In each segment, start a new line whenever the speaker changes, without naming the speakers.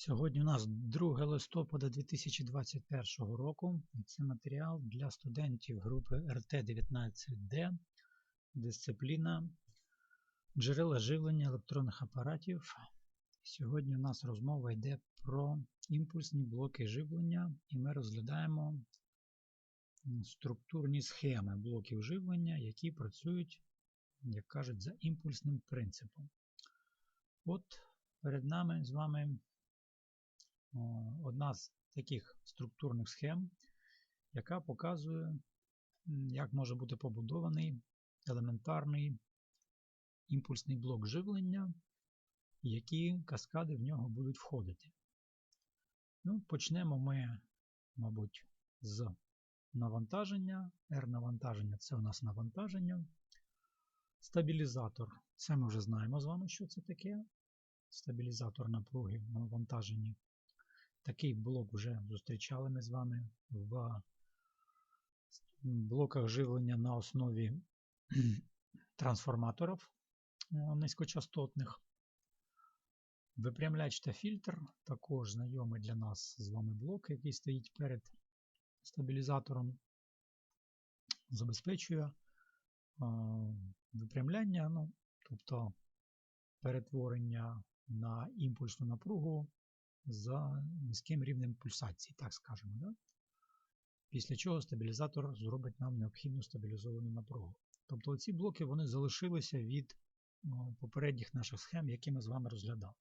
Сьогодні у нас 2 листопада 2021 року, і це матеріал для студентів групи РТ-19Д, дисципліна джерела живлення електронних апаратів. Сьогодні у нас розмова йде про імпульсні блоки живлення, і ми розглядаємо структурні схеми блоків живлення, які працюють, як кажуть, за імпульсним принципом. От перед нами з вами одна з таких структурних схем, яка показує, як може бути побудований елементарний імпульсний блок живлення, які каскади в нього будуть входити. Ну, Почнемо ми, мабуть, з навантаження. R-навантаження це у нас навантаження. Стабілізатор це ми вже знаємо з вами, що це таке. Стабілізатор напруги на навантаженні. Такий блок вже зустрічали ми з вами в блоках живлення на основі трансформаторів е, низькочастотних. Випрямляч та фільтр також знайомий для нас з вами блок, який стоїть перед стабілізатором, забезпечує е, випрямляння, ну, тобто перетворення на імпульсну напругу за низьким рівнем пульсації, так скажемо. Да? Після чого стабілізатор зробить нам необхідну стабілізовану напругу. Тобто ці блоки вони залишилися від попередніх наших схем, які ми з вами розглядали.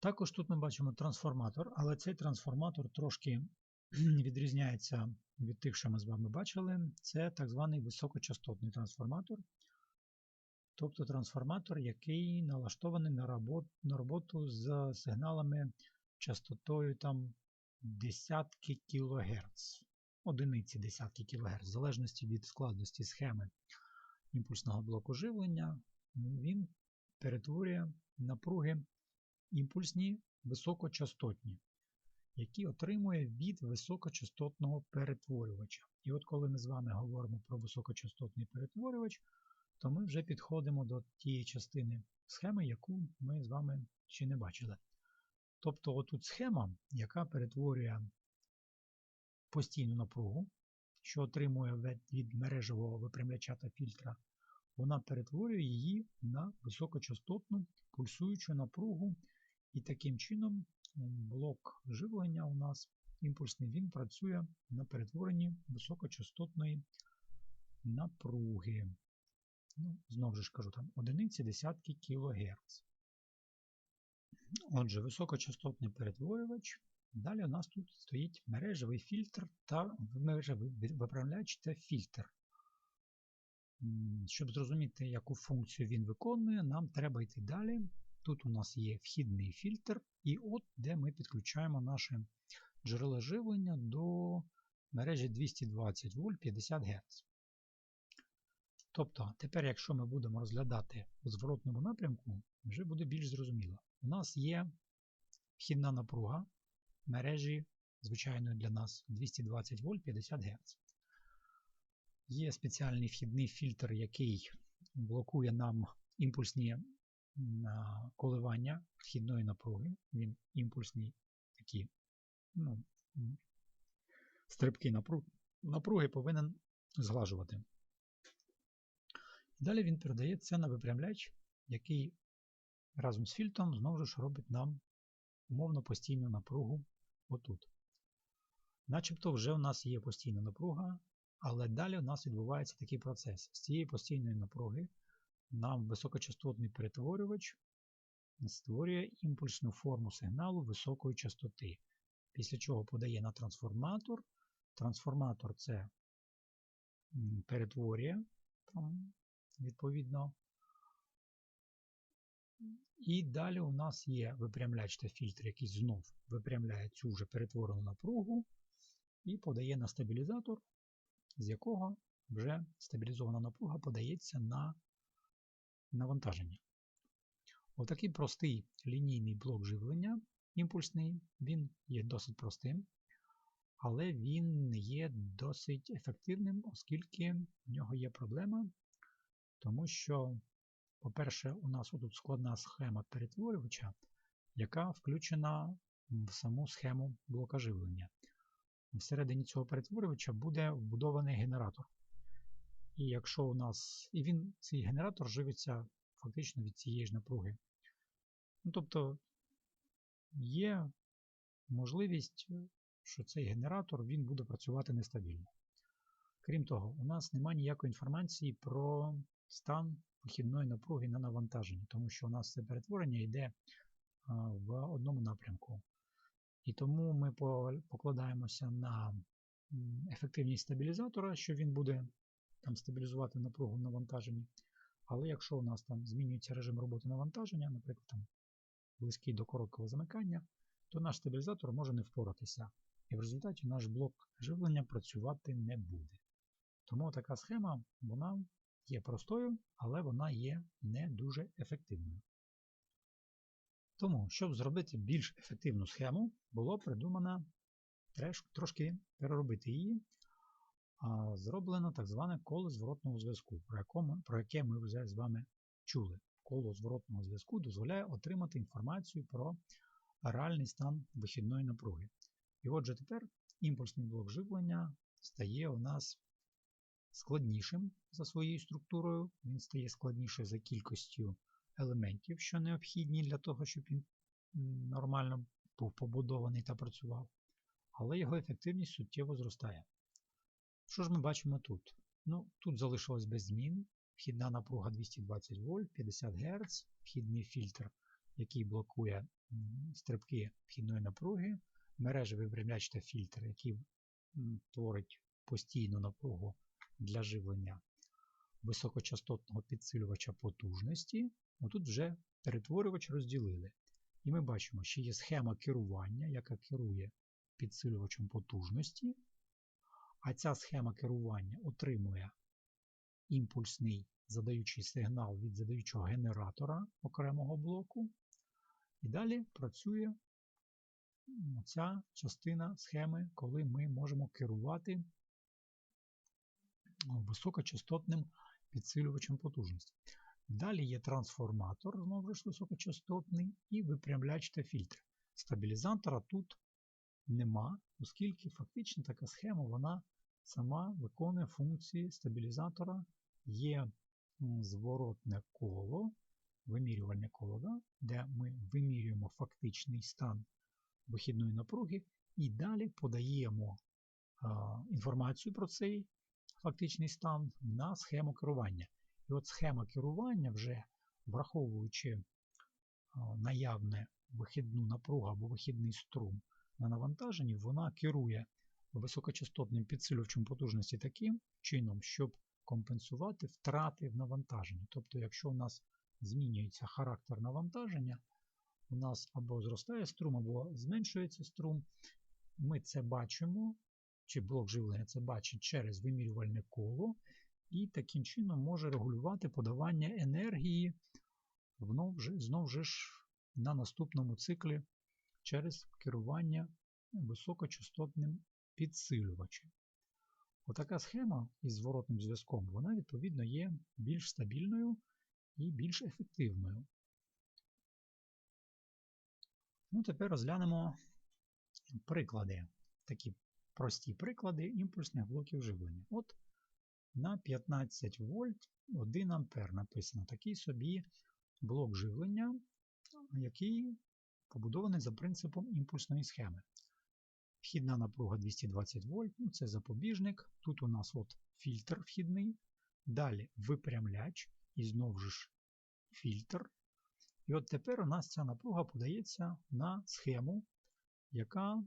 Також тут ми бачимо трансформатор, але цей трансформатор трошки відрізняється від тих, що ми з вами бачили. Це так званий високочастотний трансформатор. Тобто трансформатор, який налаштований на роботу, на роботу з сигналами частотою там десятки кГц, одиниці десятки кГц, в залежності від складності схеми імпульсного блоку живлення, він перетворює напруги імпульсні високочастотні, які отримує від високочастотного перетворювача. І от коли ми з вами говоримо про високочастотний перетворювач, то ми вже підходимо до тієї частини схеми, яку ми з вами ще не бачили. Тобто, отут схема, яка перетворює постійну напругу, що отримує від мережевого випрямляча та фільтра, вона перетворює її на високочастотну пульсуючу напругу. І таким чином блок живлення у нас імпульсний він працює на перетворенні високочастотної напруги. Ну, Знову ж кажу, там одиниці десятки кГц. Отже, високочастотний перетворювач. Далі у нас тут стоїть мережевий фільтр та мережевий виправляч та фільтр. Щоб зрозуміти, яку функцію він виконує, нам треба йти далі. Тут у нас є вхідний фільтр, і от де ми підключаємо наше джерело живлення до мережі 220 вольт 50 Гц. Тобто, тепер, якщо ми будемо розглядати у зворотному напрямку, вже буде більш зрозуміло. У нас є вхідна напруга мережі, звичайної для нас 220 вольт 50 Гц. Є спеціальний вхідний фільтр, який блокує нам імпульсні коливання вхідної напруги. Він імпульсні такі ну, стрибки напруги повинен зглажувати. Далі він передає це на випрямляч, який разом з фільтром знову ж робить нам умовно постійну напругу отут. Начебто вже у нас є постійна напруга, але далі у нас відбувається такий процес. З цієї постійної напруги нам високочастотний перетворювач створює імпульсну форму сигналу високої частоти, після чого подає на трансформатор. Трансформатор це перетворює відповідно. І далі у нас є випрямляч та фільтр, який знов випрямляє цю вже перетворену напругу і подає на стабілізатор, з якого вже стабілізована напруга подається на навантаження. Отакий простий лінійний блок живлення імпульсний, він є досить простим, але він є досить ефективним, оскільки в нього є проблема тому що, по-перше, у нас тут складна схема перетворювача, яка включена в саму схему блока живлення. Всередині цього перетворювача буде вбудований генератор. І якщо у нас. І він, цей генератор живиться фактично від цієї ж напруги. Ну, Тобто є можливість, що цей генератор він буде працювати нестабільно. Крім того, у нас немає ніякої інформації про стан вихідної напруги на навантаженні, тому що у нас це перетворення йде в одному напрямку. І тому ми покладаємося на ефективність стабілізатора, що він буде там, стабілізувати напругу навантаженні. Але якщо у нас там змінюється режим роботи навантаження, наприклад, там, близький до короткого замикання, то наш стабілізатор може не впоратися. І в результаті наш блок живлення працювати не буде. Тому така схема вона є простою, але вона є не дуже ефективною. Тому, щоб зробити більш ефективну схему, було придумано трошки переробити її. Зроблено так зване коло зворотного зв'язку, про, про яке ми вже з вами чули. Коло зворотного зв'язку дозволяє отримати інформацію про реальний стан вихідної напруги. І отже, тепер імпульсний блок живлення стає у нас складнішим за своєю структурою, він стає складнішим за кількістю елементів, що необхідні для того, щоб він нормально був побудований та працював, але його ефективність суттєво зростає. Що ж ми бачимо тут? Ну, Тут залишилось без змін. Вхідна напруга 220 вольт, 50 Гц, вхідний фільтр, який блокує стрибки вхідної напруги, мережевий випрямляч та фільтр, який творить постійну напругу для живлення високочастотного підсилювача потужності. Тут вже перетворювач розділили. І ми бачимо, що є схема керування, яка керує підсилювачем потужності. А ця схема керування отримує імпульсний задаючий сигнал від задаючого генератора окремого блоку. І далі працює ця частина схеми, коли ми можемо керувати високочастотним підсилювачем потужності. Далі є трансформатор, знову ж високочастотний, і випрямляч та фільтр. Стабілізатора тут нема, оскільки фактично така схема вона сама виконує функції стабілізатора, є зворотне коло, вимірювальне коло, да, де ми вимірюємо фактичний стан вихідної напруги і далі подаємо а, інформацію про цей фактичний стан на схему керування. І от схема керування, вже враховуючи наявне вихідну напругу або вихідний струм на навантаженні, вона керує високочастотним підсилювачем потужності таким чином, щоб компенсувати втрати в навантаженні. Тобто, якщо у нас змінюється характер навантаження, у нас або зростає струм, або зменшується струм, ми це бачимо, чи блок живлення це бачить через вимірювальне коло, і таким чином може регулювати подавання енергії знову ж на наступному циклі через керування високочастотним підсилювачем. Отака схема із зворотним зв'язком, вона, відповідно, є більш стабільною і більш ефективною. Ну, Тепер розглянемо приклади, такі прості приклади імпульсних блоків живлення. От на 15 вольт 1 ампер написано такий собі блок живлення, який побудований за принципом імпульсної схеми. Вхідна напруга 220 вольт, ну це запобіжник. Тут у нас от фільтр вхідний, далі випрямляч і знову ж фільтр. І от тепер у нас ця напруга подається на схему, яка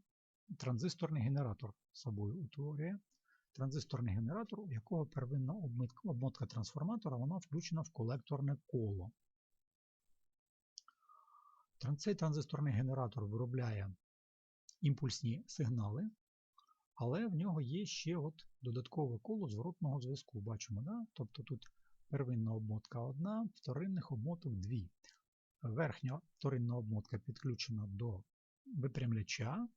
транзисторний генератор собою утворює. Транзисторний генератор, у якого первинна обмотка трансформатора вона включена в колекторне коло. Цей транзисторний генератор виробляє імпульсні сигнали, але в нього є ще от додаткове коло зворотного зв'язку. Бачимо, да? тобто тут первинна обмотка одна, вторинних обмоток дві. Верхня вторинна обмотка підключена до випрямляча,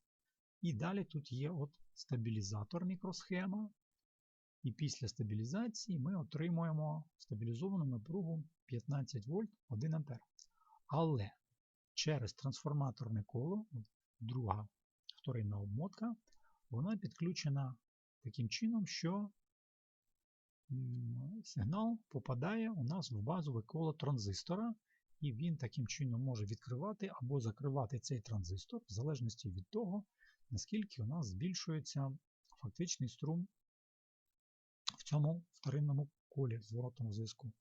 і далі тут є от стабілізатор мікросхема. І після стабілізації ми отримуємо стабілізовану напругу 15 вольт 1 А. Але через трансформаторне коло, друга вторинна обмотка, вона підключена таким чином, що сигнал попадає у нас в базове коло транзистора, і він таким чином може відкривати або закривати цей транзистор, в залежності від того, наскільки у нас збільшується фактичний струм в цьому вторинному колі зворотному зв'язку.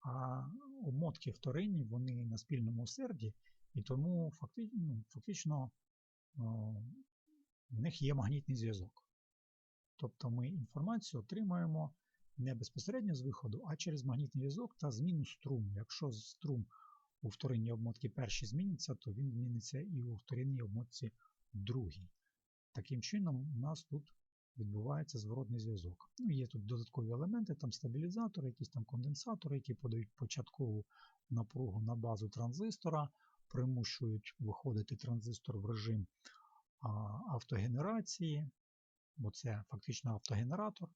А обмотки вторинні, вони на спільному серді, і тому фактично, ну, фактично в них є магнітний зв'язок. Тобто ми інформацію отримаємо не безпосередньо з виходу, а через магнітний зв'язок та зміну струму. Якщо струм у вторинній обмотці першій зміниться, то він зміниться і у вторинній обмотці другій. Таким чином, у нас тут відбувається зворотний зв'язок. Ну, Є тут додаткові елементи, там стабілізатори, якісь там конденсатори, які подають початкову напругу на базу транзистора, примушують виходити транзистор в режим автогенерації, бо це фактично автогенератор.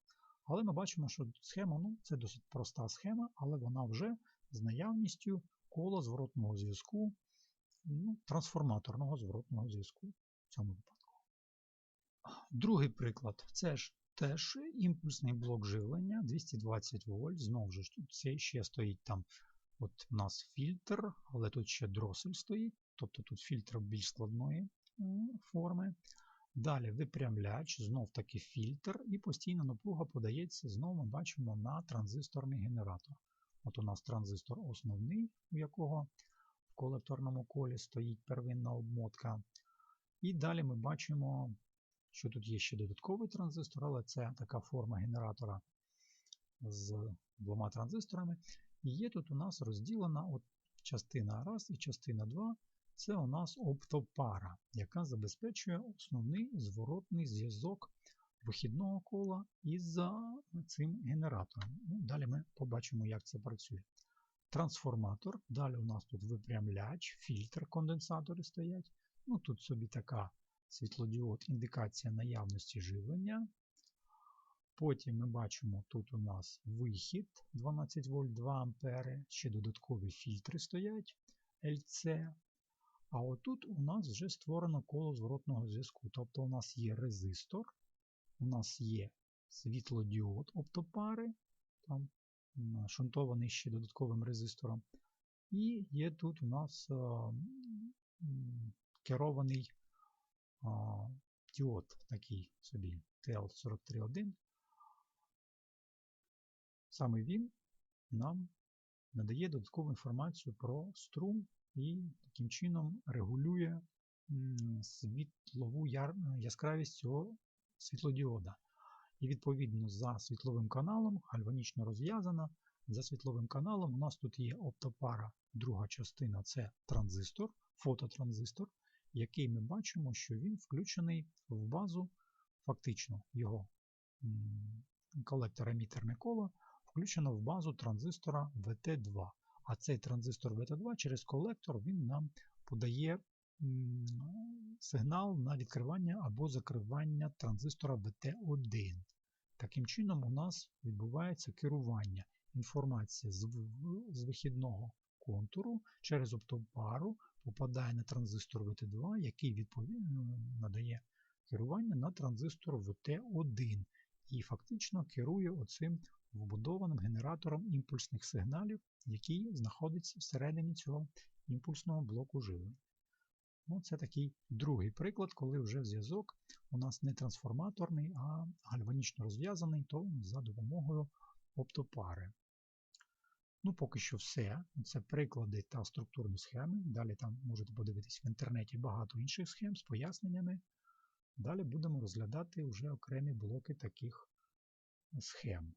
Але ми бачимо, що схема ну, це досить проста схема, але вона вже з наявністю кола зворотного зв'язку, ну, трансформаторного зворотного зв'язку цьому випадку. Другий приклад це ж теж імпульсний блок живлення 220 вольт. Знову ж тут це ще стоїть там. От у нас фільтр, але тут ще дросель стоїть, тобто тут фільтр більш складної форми. Далі випрямляч, знов таки фільтр, і постійна напруга подається, знову ми бачимо на транзисторний генератор. От у нас транзистор основний, у якого в колекторному колі стоїть первинна обмотка. І далі ми бачимо, що тут є ще додатковий транзистор, але це така форма генератора з двома транзисторами. І є тут у нас розділена от частина 1 і частина 2 це у нас оптопара, яка забезпечує основний зворотний зв'язок вихідного кола із цим генератором. Ну, Далі ми побачимо, як це працює. Трансформатор, далі у нас тут випрямляч, фільтр, конденсатори стоять. Ну, Тут собі така світлодіод, індикація наявності живлення. Потім ми бачимо, тут у нас вихід 12 вольт 2 ампери, ще додаткові фільтри стоять LC. А отут у нас вже створено коло зворотного зв'язку. Тобто у нас є резистор, у нас є світлодіод оптопари, там шунтований ще додатковим резистором. І є тут у нас керований а, діод такий собі TL431. Саме він нам надає додаткову інформацію про струм і таким чином регулює світлову яскравість цього світлодіода. І відповідно за світловим каналом, гальванічно розв'язана. За світловим каналом у нас тут є оптопара, друга частина це транзистор, фототранзистор, який ми бачимо, що він включений в базу, фактично його колектор емітерне коло включено в базу транзистора VT2. А цей транзистор β2 через колектор він нам подає сигнал на відкривання або закривання транзистора VT1. Таким чином, у нас відбувається керування. Інформація з, з вихідного контуру через оптопару попадає на транзистор VT2, який відповідно надає керування на транзистор VT1 і фактично керує оцим вбудованим генератором імпульсних сигналів, який знаходиться всередині цього імпульсного блоку живлення. Ну, Це такий другий приклад, коли вже зв'язок у нас не трансформаторний, а гальванічно розв'язаний, то за допомогою оптопари. Ну, Поки що все. Це приклади та структурні схеми. Далі там можете подивитись в інтернеті багато інших схем з поясненнями. Далі будемо розглядати вже окремі блоки таких схем.